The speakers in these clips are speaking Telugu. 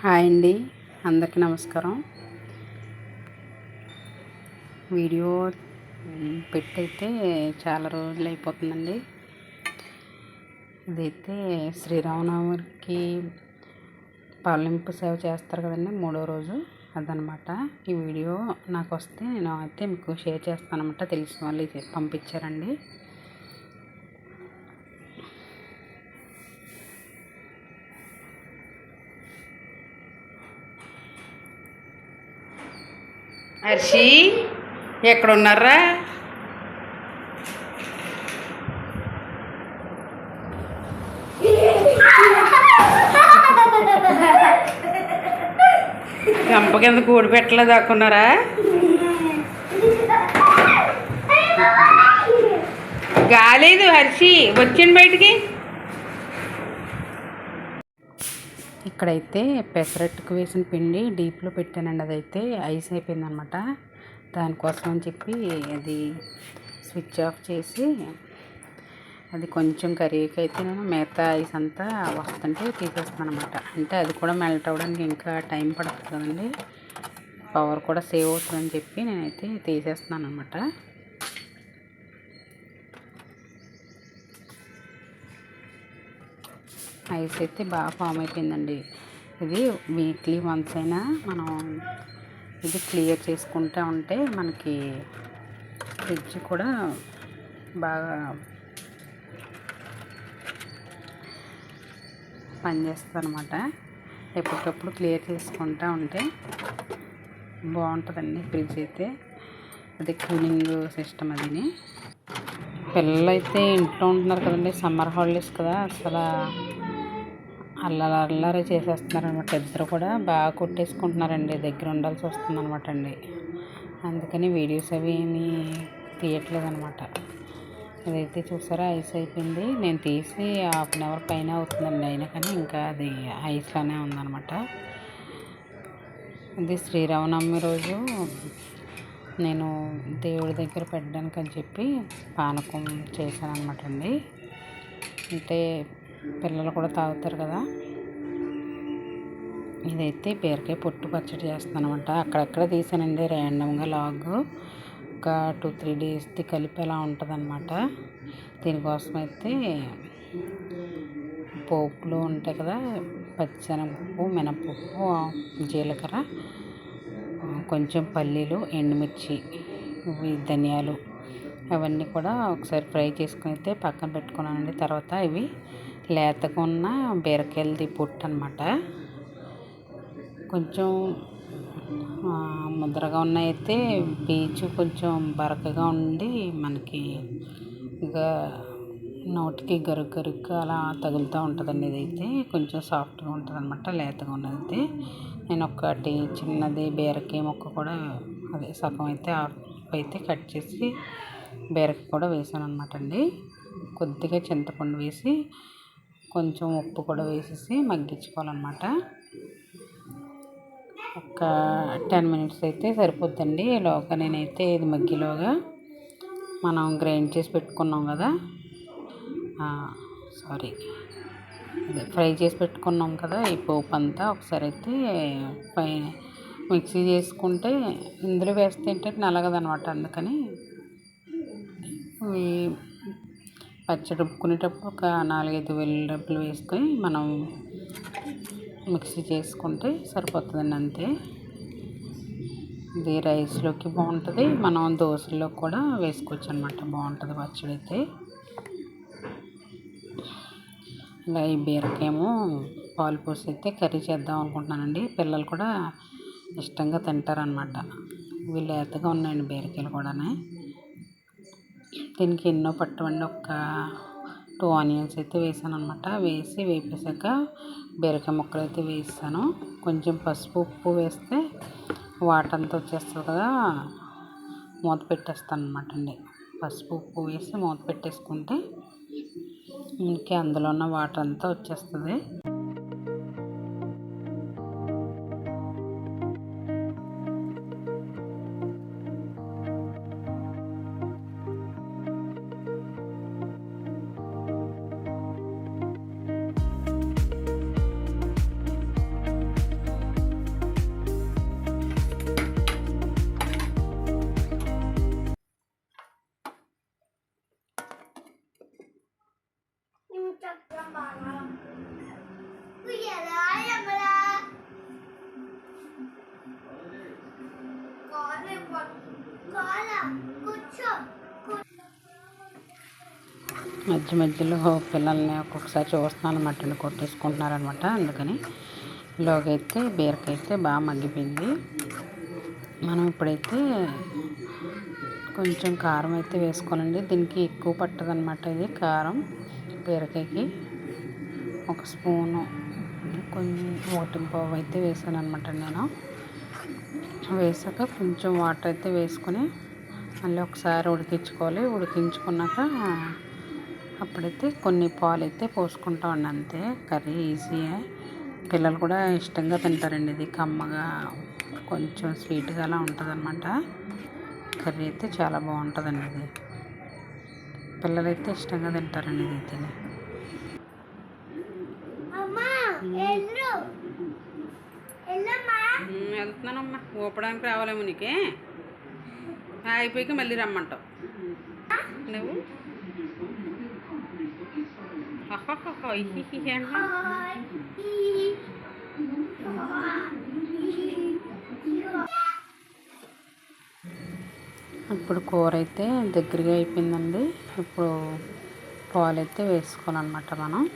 హాయ్ అండి. అందరికీ నమస్కారం. వీడియో పెట్టయితే చాలా రోజులు అయిపోతుందండి. ఇదైతే శ్రీరామనవమికి పాలింపు సేవ చేస్తారు కదండి మూడో రోజు అదనమాట. ఈ వీడియో నాకు వస్తే నేను అయితే మీకు షేర్ చేస్తానమాట తెలిసిన వాళ్ళు ఇది పంపించారండి. హర్షి ఎక్కడున్నారా? గంప కింద కూడి పెట్టలే దాక్కున్నారా గాలేదు హర్షి వచ్చింది బయటికి. ఇక్కడైతే పెసరట్టుకు వేసిన పిండి డీప్లో పెట్టానండి. అదైతే ఐస్ అయిపోయింది అనమాట దానికోసం అని చెప్పి అది స్విచ్ ఆఫ్ చేసి అది కొంచెం కర్రీకి అయితే నేను మిగతా ఐస్ అంతా వస్తుంటే తీసేస్తాను అనమాట అంటే అది కూడా మెల్ట్ అవ్వడానికి ఇంకా టైం పడుతుంది కదండి. పవర్ కూడా సేవ్ అవుతుందని చెప్పి నేనైతే తీసేస్తున్నాను అనమాట ఐస్ అయితే బాగా ఫామ్ అయిపోయిందండి. ఇది వీక్లీ వన్స్ అయినా మనం ఇది క్లియర్ చేసుకుంటూ ఉంటే మనకి ఫ్రిడ్జ్ కూడా బాగా పనిచేస్తుంది అనమాట ఎప్పటికప్పుడు క్లియర్ చేసుకుంటూ ఉంటే బాగుంటుందండి ఫ్రిడ్జ్ అయితే. అది కూలింగ్ సిస్టమ్ అదిని. పిల్లలు అయితే ఇంట్లో ఉంటున్నారు కదండి సమ్మర్ హాలిడేస్ కదా అసలు అల్లరి అల్లరి చేసేస్తున్నారు అనమాట ఇద్దరు కూడా బాగా కొట్టేసుకుంటున్నారండి. దగ్గర ఉండాల్సి వస్తుంది అనమాట అండి. అందుకని వీడియోస్ అవి ఏమీ తీయట్లేదు అనమాట ఇదైతే చూసారా ఐస్ అయిపోయింది. నేను తీసి హాఫ్ అన్ అవర్ పైన అవుతుందండి. అయినా కానీ ఇంకా అది ఐస్లోనే ఉందనమాట. ఇది శ్రీరామనవమి రోజు. నేను దేవుడి దగ్గర పెట్టడానికి అని చెప్పి పానకం చేశాను అనమాట అండి. అంటే పిల్లలు కూడా తాగుతారు కదా. ఇదైతే బీరకాయ పొట్టు పచ్చడి చేస్తాను అనమాట అక్కడక్కడ తీసానండి ర్యాండమ్గా లాగ్ ఒక టూ త్రీ డేస్ది కలిపి అలా ఉంటుంది అనమాట దీనికోసం అయితే పోపులు ఉంటాయి కదా పచ్చనపప్పు మినపప్పు జీలకర్ర కొంచెం పల్లీలు ఎండుమిర్చి ఇవి ధనియాలు అవన్నీ కూడా ఒకసారి ఫ్రై చేసుకుని అయితే పక్కన పెట్టుకున్నానండి. తర్వాత ఇవి లేతగా ఉన్న బీరకాయలది పొట్టు అనమాట కొంచెం ఆ, ముద్రగా ఉన్నాయితే పీచు కొంచెం బరకగా ఉండి మనకి ఇంకా నోటికి గరుగ్ గరుగ్గా అలా తగులుతూ ఉంటుందండి ఇదైతే. కొంచెం సాఫ్ట్గా ఉంటుంది అనమాట లేతగా ఉన్నదైతే. నేను ఒకటి చిన్నది బీరకాయ ముక్క కూడా అదే సగం అయితే అయితే కట్ చేసి బీరకాయ కూడా వేసాను అనమాట అండి. కొద్దిగా చింతపండు వేసి కొంచెం ఉప్పు కూడా వేసేసి మగ్గించుకోవాలన్నమాట. ఒక టెన్ మినిట్స్ అయితే సరిపోద్దండి. ఈలోగా నేనైతే ఇది మగ్గిలోగా మనం గ్రైండ్ చేసి పెట్టుకున్నాం కదా. సారీ. ఫ్రై చేసి పెట్టుకున్నాం కదా. ఈ పోపు అంతా ఒకసారి అయితే పై మిక్సీ చేసుకుంటే ఇందులో వేస్తే ఏంటంటే నలగదనమాట. అందుకని ఈ పచ్చడి రుబ్బుకునేటప్పుడు ఒక నాలుగైదు వెల్లుల్లిరబ్బలు వేసుకొని మనం మిక్సీ చేసుకుంటే సరిపోతుందండి అంతే. ఇది రైస్లోకి బాగుంటుంది. మనం దోశల్లో కూడా వేసుకోవచ్చు అనమాట బాగుంటుంది పచ్చడి అయితే ఇలా ఈ బీరకేమో పాలు పోసి అయితే కర్రీ చేద్దాం అనుకుంటున్నానండి. పిల్లలు కూడా ఇష్టంగా తింటారనమాట ఇవి లేతగా ఉన్నాయండి బీరకాయలు కూడా దీనికి ఎన్నో పట్టవండి. ఒక టూ ఆనియన్స్ అయితే వేసాను అనమాట వేసి వేపేసాక బీరకాయ ముక్కలు అయితే వేస్తాను కొంచెం పసుపు ఉప్పు వేస్తే వాటర్ అంతా వచ్చేస్తుంది కదా మూత పెట్టేస్తాను అనమాట అండి. పసుపు ఉప్పు వేసి మూత పెట్టేసుకుంటే ఇంకే అందులో ఉన్న వాటర్ అంతా వచ్చేస్తుంది. మధ్య మధ్యలో పిల్లల్ని ఒక్కొక్కసారి చూస్తున్నాను మట్టిని కొట్టేసుకుంటున్నారనమాట. అందుకని లోకైతే బీరకైతే బాగా మగ్గిపోయింది. మనం ఇప్పుడైతే కొంచెం కారం అయితే వేసుకోవాలండి. దీనికి ఎక్కువ పట్టదనమాట ఇది కారం బీరకాయకి. ఒక స్పూను కొంచెం ఓటింపు అయితే వేసాను అనమాట నేను. వేసాక కొంచెం వాటర్ అయితే వేసుకొని మళ్ళీ ఒకసారి ఉడికించుకోవాలి. ఉడికించుకున్నాక అప్పుడైతే కొన్ని పాలు అయితే పోసుకుంటా ఉండి అంతే. కర్రీ ఈజీయే పిల్లలు కూడా ఇష్టంగా తింటారండి ఇది. కమ్మగా కొంచెం స్వీట్గా అలా ఉంటుంది అనమాట కర్రీ అయితే చాలా బాగుంటుందండి ఇది. పిల్లలు అయితే ఇష్టంగా తింటారండి ఇది తిని. వెళ్తున్నానమ్మా. ఊపడానికి రావాలేమో నీకే. అయిపోయాక మళ్ళీ రమ్మంటావు. నువ్వు? ఇప్పుడు కూర అయితే దగ్గరగా అయిపోయిందండి. ఇప్పుడు పాలు అయితే వేసుకోవాలన్నమాట మనం.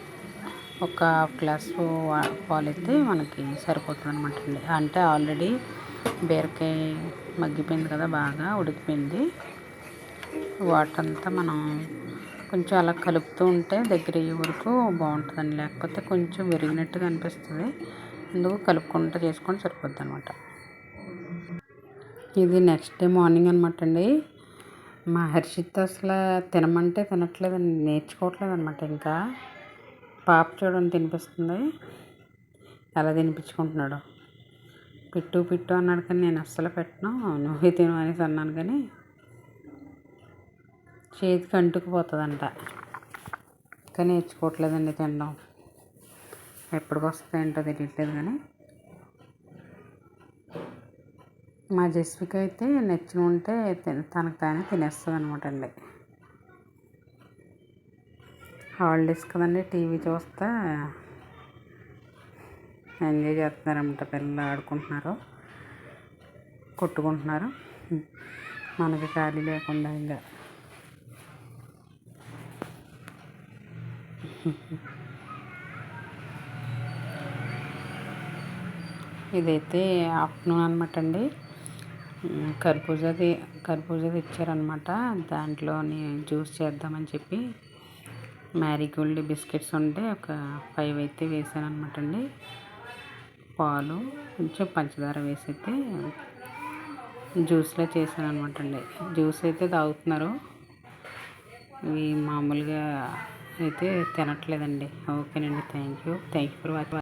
ఒక హాఫ్ గ్లాసు పాలు అయితే మనకి సరిపోతుంది అనమాట అండి. అంటే ఆల్రెడీ బీరకాయ మగ్గిపోయింది కదా బాగా ఉడికిపోయింది. వాటర్ అంతా మనం కొంచెం అలా కలుపుతూ ఉంటే దగ్గర అయ్యే వరకు బాగుంటుందండి. లేకపోతే కొంచెం విరిగినట్టుగా అనిపిస్తుంది. అందుకు కలుపుకుంటూ చేసుకొని సరిపోద్ది అనమాట ఇది నెక్స్ట్ డే మార్నింగ్ అనమాట అండి. మా హర్షిత్ అసలు తినమంటే తినట్లేదండి. నేర్చుకోవట్లేదు అనమాట ఇంకా. పాప చూడండి తినిపిస్తుంది. ఎలా తినిపించుకుంటున్నాడు. పిట్టు పిట్టు అన్నాడు కానీ నేను అస్సలు పెట్టను. నువ్వే తిను అనేసి అన్నాను కానీ చేతికి అంటుకుపోతుందంట. ఇంకా నేర్చుకోవట్లేదండి తినడం. ఎప్పటికి వస్తుంది ఏంటో తెలియట్లేదు కానీ. మా జస్విక అయితే నచ్చిన ఉంటే తిన- తనకు తానే తినేస్తుంది అనమాట అండి. హాలిడేస్ కదండి టీవీ చూస్తా ఎంజాయ్ చేస్తున్నారన్నమాట పిల్లలు ఆడుకుంటున్నారు కొట్టుకుంటున్నారు. మనకి ఖాళీ లేకుండా ఇంకా. ఇదైతే ఆఫ్టర్నూన్ అనమాట అండి. కర్బూజాది కర్బూజాది ఇచ్చారనమాట దాంట్లోని జ్యూస్ చేద్దామని చెప్పి మ్యారీగోల్డ్ బిస్కెట్స్ ఉంటే ఒక ఫైవ్ అయితే వేసాను అనమాట అండి. పాలు కొంచెం పంచదార వేసి అయితే జ్యూస్లో చేశాను అనమాట అండి. జ్యూస్ అయితే తాగుతున్నారు. ఇవి మామూలుగా అయితే తినట్లేదండి. ఓకేనండి thank you. Thank you for watching